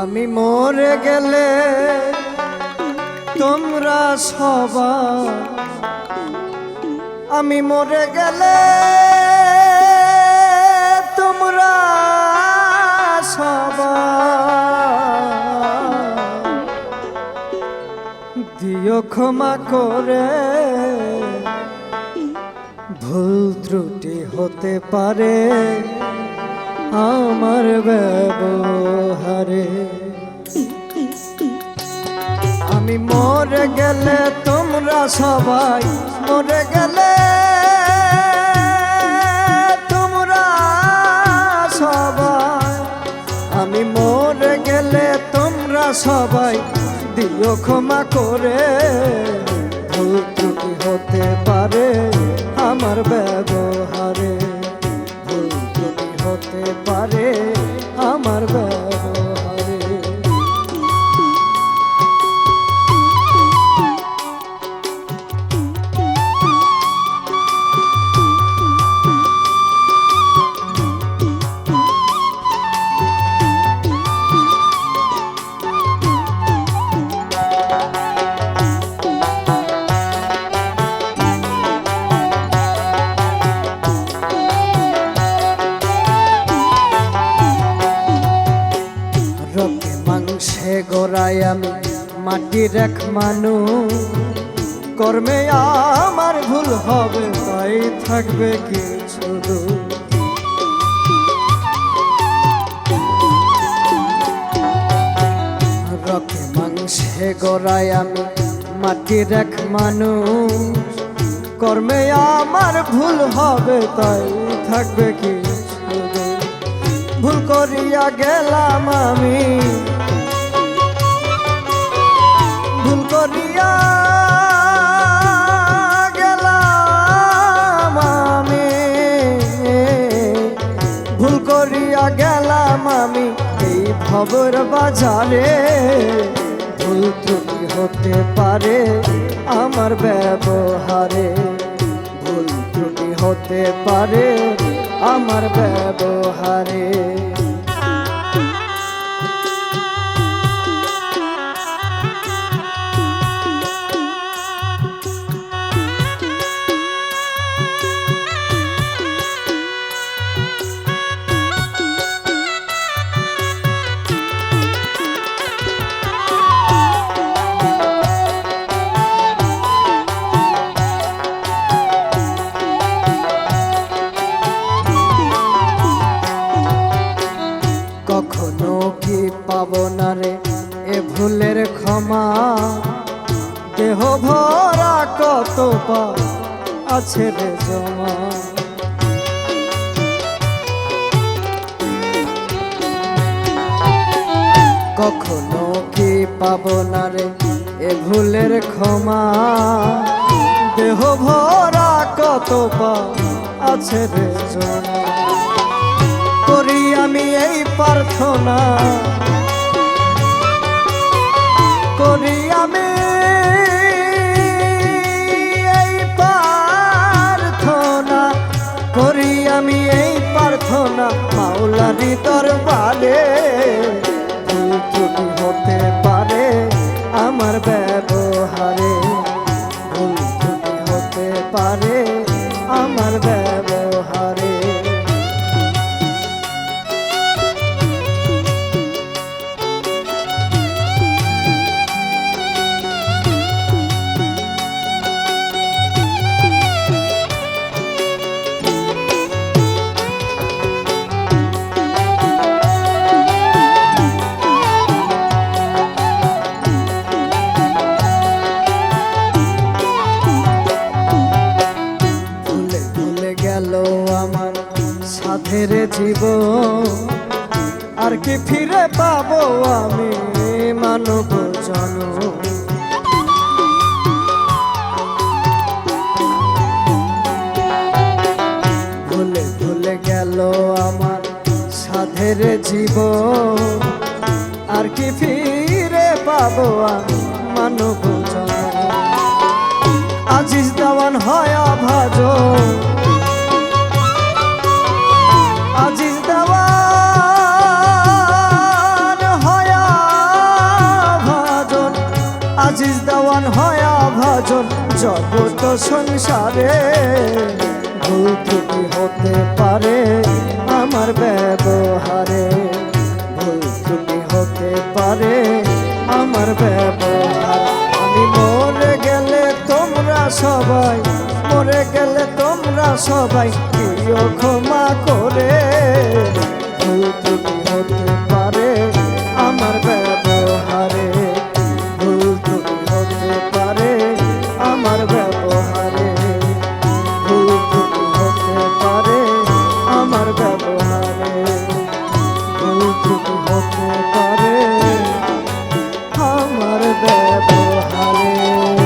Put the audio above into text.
আমি মরে গেলে তোমরা সবাই আমি মরে গেলে তোমরা সবাই। দিও ক্ষমা করে, ভুল ত্রুটি হতে পারে আমার ব্যবহারে। মরে গেলে তোমরা সবাই মরে গেলে। তোমরা সবাই। আমি মরে গেলে তোমরা সবাই দিও ক্ষমা করে। ভুল ত্রুটি হতে পারে আমার ব্যবহারে। ভুল ত্রুটি হতে পারে আমার ব্যবহারে। গড়াই আমি মাটির এক মানু কর্মে আমার ভুল হবে, তাই থাকবে কিছু। রক্তে মাংসে গড়াই আমি মাটির এক মানুষ কর্মে আমার ভুল হবে, তাই থাকবে দূর। ভুল করিয়া গেলাম আমি ভুল করিয়া গেলাম আমি। ভুল করিয়া গেলাম আমি এই খবর বাজারে। ভুল ত্রুটি হতে পারে আমার ব্যবহারে। ভুল ত্রুটি হতে পারে আমার ব্যবহারে। কত পা আছে রে জমা। কখনো কি পাব না রে এ ভুলের ক্ষমা? দেহ ভরা কত পা আছে রে জমা। করি আমি এই প্রার্থনা মাওলারি দরবারে ভুল হতে পারে আমার ব্যবহারে ভুল হতে পারে আমার ব্যবহারে। কি ফিরে পাবো আমি, মানব জন ভুলে ভুলে গেল আমার সাধের জীব আর কি ফিরে পাবো আমি, মানব জন আজিজ দেওয়ান হয় ভাজ জগত সংসারে ভুল ত্রুটি হতে পারে আমার ব্যবহারে, ভুল ত্রুটি হতে পারে আমার ব্যবহার। আমি মরে গেলে তোমরা সবাই, মরে গেলে তোমরা সবাই, প্রিয় ক্ষমা করে। ভুল ত্রুটি হতে ভুল হতে পারে। আমার ব্যবহারে